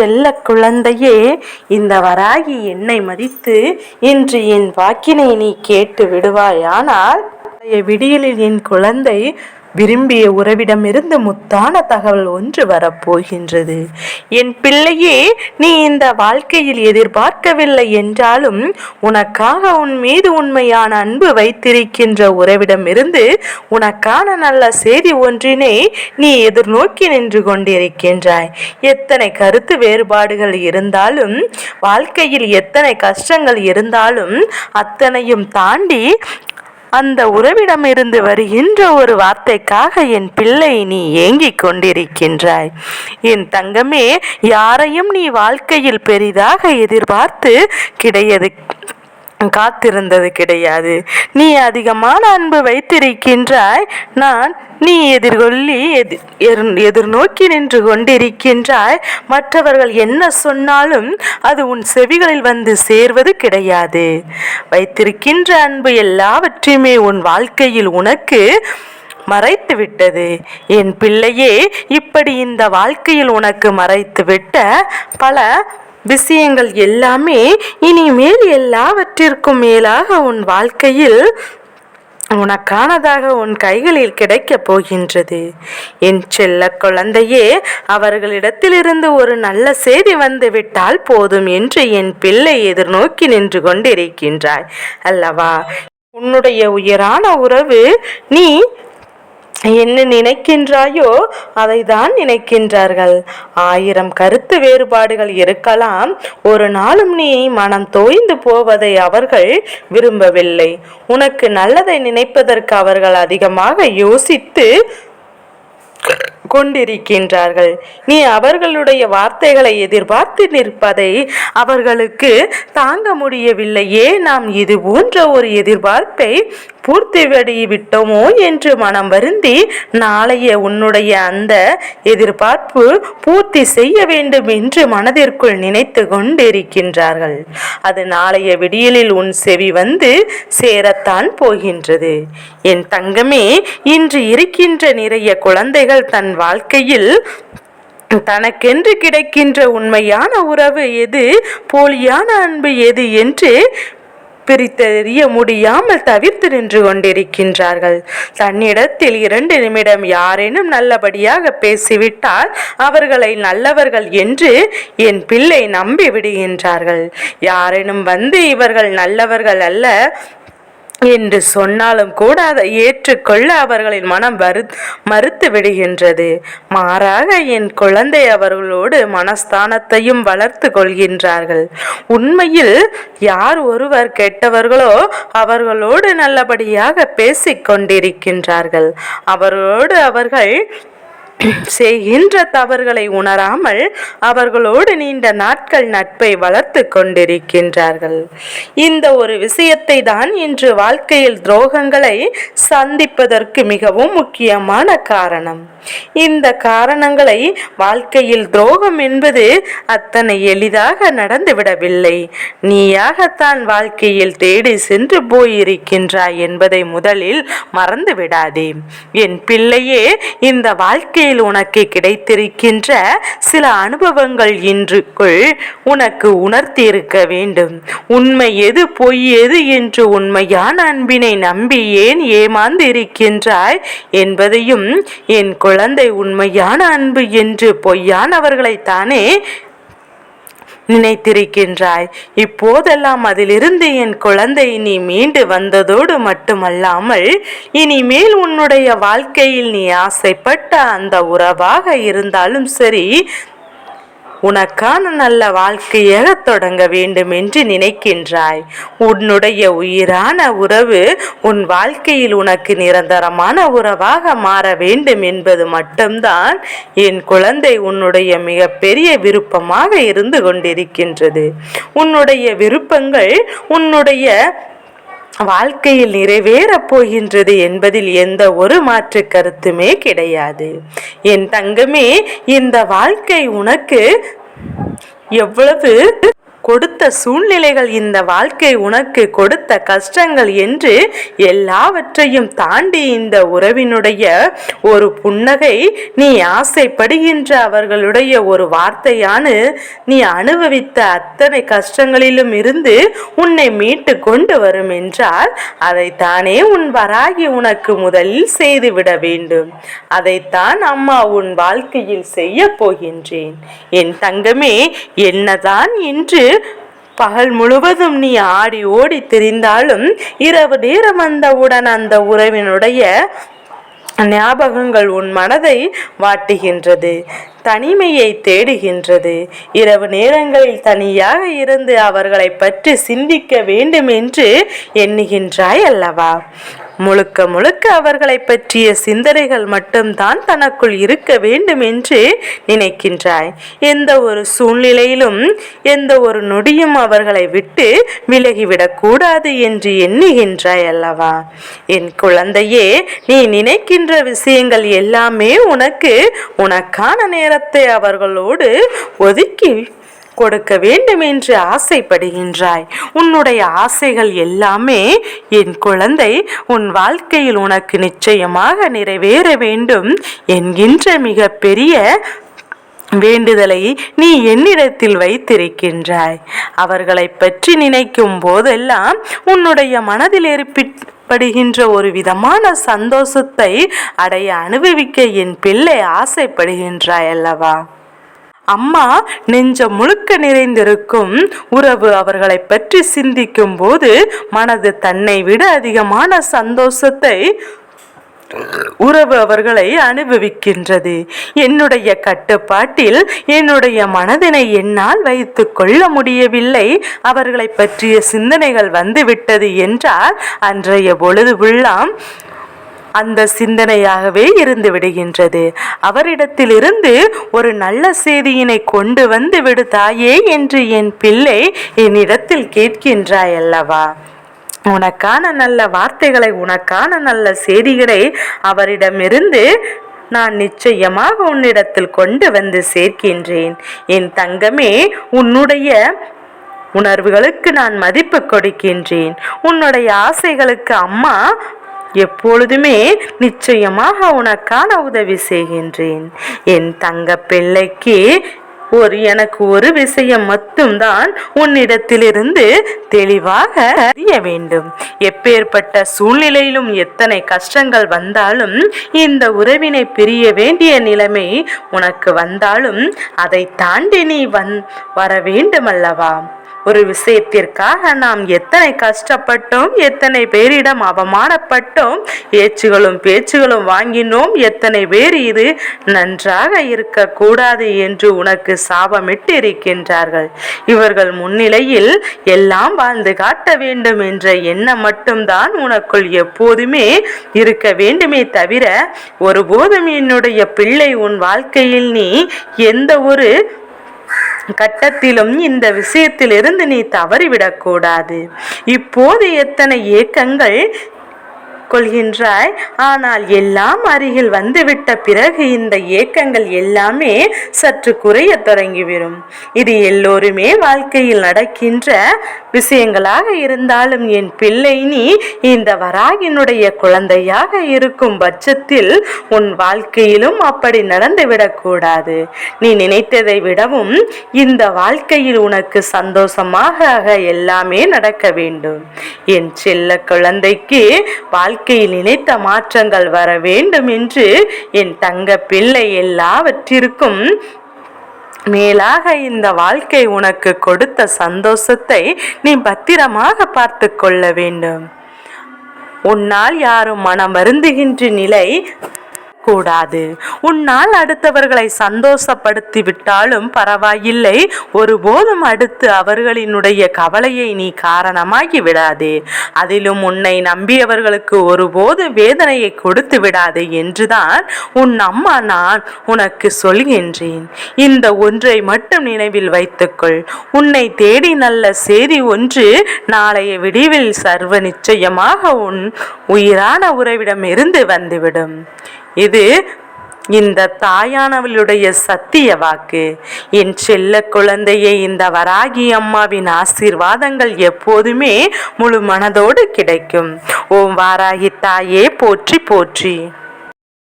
செல்ல குழந்தையே இந்த வராகி என்னை மதித்து இன்று என் வாக்கினை நீ கேட்டு விடுவாயானால் விடியலில் என் குழந்தை விரும்பிய உறவிடமிருந்து முத்தான தகவல் ஒன்று வரப்போகின்றது. என் பிள்ளையே நீ இந்த வாழ்க்கையில் எதிர்பார்க்கவில்லை என்றாலும் உனக்காக உன் மீது உண்மையான அன்பு வைத்திருக்கின்ற உறவிடமிருந்து உனக்கான நல்ல செய்தி ஒன்றினை நீ எதிர்நோக்கி நின்று கொண்டிருக்கின்றாய். எத்தனை கருத்து வேறுபாடுகள் இருந்தாலும் வாழ்க்கையில் எத்தனை கஷ்டங்கள் இருந்தாலும் அத்தனையும் தாண்டி அந்த உறவிடமிருந்து வருகின்ற ஒரு வார்த்தைக்காக என் பிள்ளை நீ ஏங்கிக் கொண்டிருக்கின்றாய். என் தங்கமே யாரையும் நீ வாழ்க்கையில் பெரிதாக எதிர்பார்த்து கிடையாது காத்திருந்தது கிடையாது. நீ அதிகமான அன்பு வைத்திருக்கின்றாய். நான் நீ எதிர்கொள்ளி எதிர் எதிர்- எதிர்நோக்கி நின்று கொண்டிருக்கின்றாய். மற்றவர்கள் என்ன சொன்னாலும் அது உன் செவிகளில் வந்து சேர்வது கிடையாது. வைத்திருக்கின்ற அன்பு எல்லாவற்றையுமே உன் வாழ்க்கையில் உனக்கு மறைத்து விட்டது. என் பிள்ளையே இப்படி இந்த வாழ்க்கையில் உனக்கு மறைத்து விட்ட பல விஷயங்கள் எல்லாமே இனிமேல் எல்லாவற்றிற்கும் மேலாக உன் வாழ்க்கையில் உனக்கானதாக உன் கைகளில் கிடைக்கப் போகின்றது. என் செல்ல குழந்தையே அவர்களிடத்திலிருந்து ஒரு நல்ல செய்தி வந்து விட்டால் போதும் என்று என் பிள்ளை எதிர்நோக்கி நின்று கொண்டிருக்கின்றாய். அல்லவா? உன்னுடைய உயரான உறவு நீ என்ன நினைக்கின்றாயோ அதை தான் நினைக்கின்றார்கள். ஆயிரம் கருத்து வேறுபாடுகள் இருக்கலாம். ஒரு நாளும் நீ மனம் தோய்ந்து போவதை அவர்கள் விரும்பவில்லை. உனக்கு நல்லதை நினைப்பதற்கு அவர்கள் அதிகமாக யோசித்து கொண்டிருக்கின்றார்கள். நீ அவர்களுடைய வார்த்தைகளை எதிர்பார்த்து நிற்பதை அவர்களுக்கு தாங்க முடியவில்லையே. நாம் இது போன்ற ஒரு எதிர்பார்ப்பை பூர்த்தி விட்டோமோ என்று மனம் வருந்தி நாளைய உன்னுடைய அந்த எதிர்பார்ப்பு பூர்த்தி செய்ய வேண்டும் என்று மனதிற்குள் நினைத்து கொண்டிருக்கின்றார்கள். அது நாளைய விடியலில் உன் செவி வந்து சேரத்தான் போகின்றது. என் தங்கமே இன்று இருக்கின்ற நிறைய குழந்தைகள் தன் வாழ்க்கையில் தனக்கென்று கிடைக்கின்ற உண்மையான உறவு எது? போலியான அன்பு எது என்று பிரித்தறிய முடியாமல் தவிர்த்து நின்று கொண்டிருக்கின்றார்கள். தன்னிடத்தில் இரண்டு நிமிடம் யாரேனும் நல்லபடியாக பேசிவிட்டால் அவர்களை நல்லவர்கள் என்று என் பிள்ளை நம்பி விடுகின்றார்கள். யாரேனும் வந்து இவர்கள் நல்லவர்கள் அல்ல என்று சொன்னாலும் கூட அதை ஏற்றுக்கொள்ள அவர்களின் மனம் வரு மறுத்து விடுகின்றது. மாறாக என் குழந்தை அவர்களோடு மனஸ்தானத்தையும் வளர்த்து கொள்கின்றார்கள். உண்மையில் யார் ஒருவர் கெட்டவர்களோ அவர்களோடு நல்லபடியாக பேசிக் கொண்டிருக்கின்றார்கள் அவரோடு அவர்கள் செய்கின்ற தவறுகளை உணராமல் அவர்களோடு நீண்ட நாட்கள் நட்பை வளர்த்து கொண்டிருக்கின்றார்கள். இந்த ஒரு விஷயத்தை தான் இன்று வாழ்க்கையில் துரோகங்களை சந்திப்பதற்கு மிகவும் முக்கியமான காரணம். இந்த காரணங்களை வாழ்க்கையில் துரோகம் என்பது அத்தனை எளிதாக நடந்துவிடவில்லை. நீயாகத்தான் வாழ்க்கையில் தேடி சென்று போயிருக்கின்றாய் என்பதை முதலில் மறந்து விடாதே என் பிள்ளையே இந்த வாழ்க்கையில் உனக்கு கிடைத்திருக்கின்ற சில அனுபவங்கள் இன்றுக்குள் உனக்கு உணர்த்தியிருக்க வேண்டும். உண்மை எது பொய் எது என்று உண்மையான அன்பினை நம்பி ஏன் ஏமாந்து இருக்கின்றாய் என்பதையும் என் குழந்தை உண்மையான அன்பு என்று பொய்யானவர்களைத்தானே நினைத்திருக்கின்றாய். இப்போதெல்லாம் அதிலிருந்து என் குழந்தை நீ மீண்டு வந்ததோடு மட்டுமல்லாமல் இனிமேல் உன்னுடைய வாழ்க்கையில் நீ ஆசைப்பட்ட அந்த உறவாக இருந்தாலும் சரி உனக்கான நல்ல வாழ்க்கையாக தொடங்க வேண்டும் என்று நினைக்கின்றாய். உன்னுடைய உயிரான உறவு உன் வாழ்க்கையில் உனக்கு நிரந்தரமான உறவாக மாற வேண்டும் என்பது மட்டும்தான் என் குழந்தை உன்னுடைய மிகப்பெரிய விருப்பமாக இருந்து கொண்டிருக்கின்றது. உன்னுடைய விருப்பங்கள் உன்னுடைய வாழ்க்கையில் நிறைவேறப் போகின்றது என்பதில் எந்த ஒரு மாற்று கருத்துமே கிடையாது. என் தங்கமே இந்த வாழ்க்கை உனக்கு எவ்வளவு கொடுத்த சூழ்நிலைகள் இந்த வாழ்க்கை உனக்கு கொடுத்த கஷ்டங்கள் என்று எல்லாவற்றையும் தாண்டி இந்த உறவினுடைய ஒரு புன்னகை நீ ஆசைப்படுகின்ற அவர்களுடைய ஒரு வார்த்தையான நீ அனுபவித்த அத்தனை கஷ்டங்களிலும் இருந்து உன்னை மீட்டு கொண்டு வரும் என்றால் அதைத்தானே உன் வராகி உனக்கு முதலில் செய்துவிட வேண்டும். அதைத்தான் அம்மா உன் வாழ்க்கையில் செய்ய போகின்றேன். என் தங்கமே என்னதான் என்று பகல் முழுவதும் நீ ஆடி ஓடி திரிந்தாலும் இரவு நேரம் வந்தவுடன் அந்த உறவினுடைய ஞாபகங்கள் உன் மனதை வாட்டுகின்றது தனிமையை தேடுகின்றது. இரவு நேரங்களில் தனியாக இருந்து அவர்களை பற்றி சிந்திக்க வேண்டும் என்று எண்ணுகின்றாய் அல்லவா? முழுக்க முழுக்க அவர்களை பற்றிய சிந்தனைகள் மட்டும்தான் தனக்குள் இருக்க வேண்டும் என்று நினைக்கின்றாய். எந்த ஒரு சூழ்நிலையிலும் எந்த ஒரு நொடியும் அவர்களை விட்டு விலகிவிடக் கூடாது என்று எண்ணுகின்றாய் அல்லவா? என் குழந்தையே நீ நினைக்கின்ற விஷயங்கள் எல்லாமே உனக்கு உனக்கான நேரத்தை அவர்களோடு ஒதுக்கி கொடுக்க வேண்டும் என்று ஆசைப்படுகின்றாய். உன்னுடைய ஆசைகள் எல்லாமே என் குழந்தை உன் வாழ்க்கையில் உனக்கு நிச்சயமாக நிறைவேற வேண்டும் என்கின்ற மிக பெரிய வேண்டுதலை நீ என்னிடத்தில் வைத்திருக்கின்றாய். அவர்களை பற்றி நினைக்கும் போதெல்லாம் உன்னுடைய மனதில் ஏற்படுகின்ற ஒரு விதமான சந்தோஷத்தை அடைய அனுபவிக்க என் பிள்ளை ஆசைப்படுகின்றாய் அல்லவா? அம்மா நெஞ்சம் முழுக்க நிறைந்திருக்கும் உறவு அவர்களை பற்றி சிந்திக்கும் போது மனது தன்னை விட அதிகமான சந்தோஷத்தை உறவு அவர்களை அனுபவிக்கின்றது. என்னுடைய கட்டுப்பாட்டில் என்னுடைய மனதினை என்னால் வைத்து கொள்ள முடியவில்லை. அவர்களை பற்றிய சிந்தனைகள் வந்துவிட்டது என்றால் அன்றைய பொழுது உள்ளாம் அந்த சிந்தனையாகவே இருந்து விடுகின்றது. அவரிடத்திலிருந்து ஒரு நல்ல செய்தியினை கொண்டு வந்து விடு தாயே என்று என் பிள்ளை என்னிடத்தில் கேட்கின்றாய் அல்லவா? உனக்கான நல்ல வார்த்தைகளை உனக்கான நல்ல செய்திகளை அவரிடமிருந்து நான் நிச்சயமாக உன்னிடத்தில் கொண்டு வந்து சேர்க்கின்றேன். என் தங்கமே உன்னுடைய உணர்வுகளுக்கு நான் மதிப்பு கொடுக்கின்றேன். உன்னுடைய ஆசைகளுக்கு அம்மா எப்பொழுதுமே நிச்சயமாக உனக்கான உதவி செய்கின்றேன். என் தங்க பிள்ளைக்கு ஒரு எனக்கு ஒரு விஷயம் மட்டும்தான் உன்னிடத்திலிருந்து தெளிவாக அறிய வேண்டும். எப்பேற்பட்ட சூழ்நிலையிலும் எத்தனை கஷ்டங்கள் வந்தாலும் இந்த உறவினை பிரிய வேண்டிய நிலைமை உனக்கு வந்தாலும் அதை தாண்டி நீ வந் வர வேண்டும் அல்லவா ஒரு விஷயத்திற்காக நாம் எத்தனை கஷ்டப்பட்டோம் எத்தனை பேரிடம் அவமானப்பட்டோம் ஏச்சுகளும் பேச்சுகளும் வாங்கினோம் எத்தனை பேர் இது நன்றாக இருக்கக்கூடாது என்று உனக்கு சாபமிட்டு இருக்கின்றார்கள் இவர்கள் முன்னிலையில் எல்லாம் வாழ்ந்து காட்ட வேண்டும் என்ற எண்ணம் மட்டும்தான் உனக்குள் எப்போதுமே இருக்க வேண்டுமே தவிர ஒருபோதும் என்னுடைய பிள்ளை உன் வாழ்க்கையில் நீ எந்த ஒரு கட்டத்திலும் இந்த விஷயத்திலிருந்து நீ தவறிவிடக்கூடாது. இப்போது எத்தனை ஏக்கங்கள் கொள்கின்றாய். ஆனால் எல்லாம் அருகில் வந்துவிட்ட பிறகு இந்த ஏக்கங்கள் எல்லாமே சற்று குறைய தொடங்கிவிடும். இது எல்லோருமே வாழ்க்கையில் நடக்கின்ற விஷயங்களாக இருந்தாலும் என் பிள்ளை நீ இந்த வராகினுடைய குழந்தையாக இருக்கும் பட்சத்தில் உன் வாழ்க்கையிலும் அப்படி நடந்துவிடக்கூடாது நீ நினைத்ததை விடவும் இந்த வாழ்க்கையில் உனக்கு சந்தோஷமாக எல்லாமே நடக்க வேண்டும். என் செல்ல குழந்தைக்கு வாழ்க்கை வாழ்க்கையில் நினைத்த மாற்றங்கள் வர வேண்டும் என்று என் தங்க பிள்ளை எல்லாவற்றிற்கும் மேலாக இந்த வாழ்க்கை உனக்கு கொடுத்த சந்தோஷத்தை நீ பத்திரமாக பார்த்து கொள்ள வேண்டும். உன்னால் யாரும் மனம் வருந்துகின்ற நிலை கூடாது. உன்னால் அடுத்தவர்களை சந்தோஷப்படுத்தி விட்டாலும் பரவாயில்லை. ஒருபோதும் அடுத்து அவர்களினுடைய கவலையை நீ காரணமாகி விடாதே. அதிலும் உன்னை நம்பியவர்களுக்கு ஒருபோது வேதனையை கொடுத்து விடாதே என்றுதான் உன் அம்மா நான் உனக்கு சொல்கின்றேன். இந்த ஒன்றை மட்டும் நினைவில் வைத்துக்கொள். உன்னை தேடி நல்ல செய்தி ஒன்று நாளைய விடிவில் சர்வ நிச்சயமாக உன் உயிரான உறவிடம் இருந்து வந்துவிடும். இது இந்த தாயானவளுடைய சத்திய வாக்கு. என் செல்ல குழந்தையை இந்த வராகி அம்மாவின் ஆசீர்வாதங்கள் எப்போதுமே முழு மனதோடு கிடைக்கும். ஓம் வாராகி தாயே போற்றி போற்றி.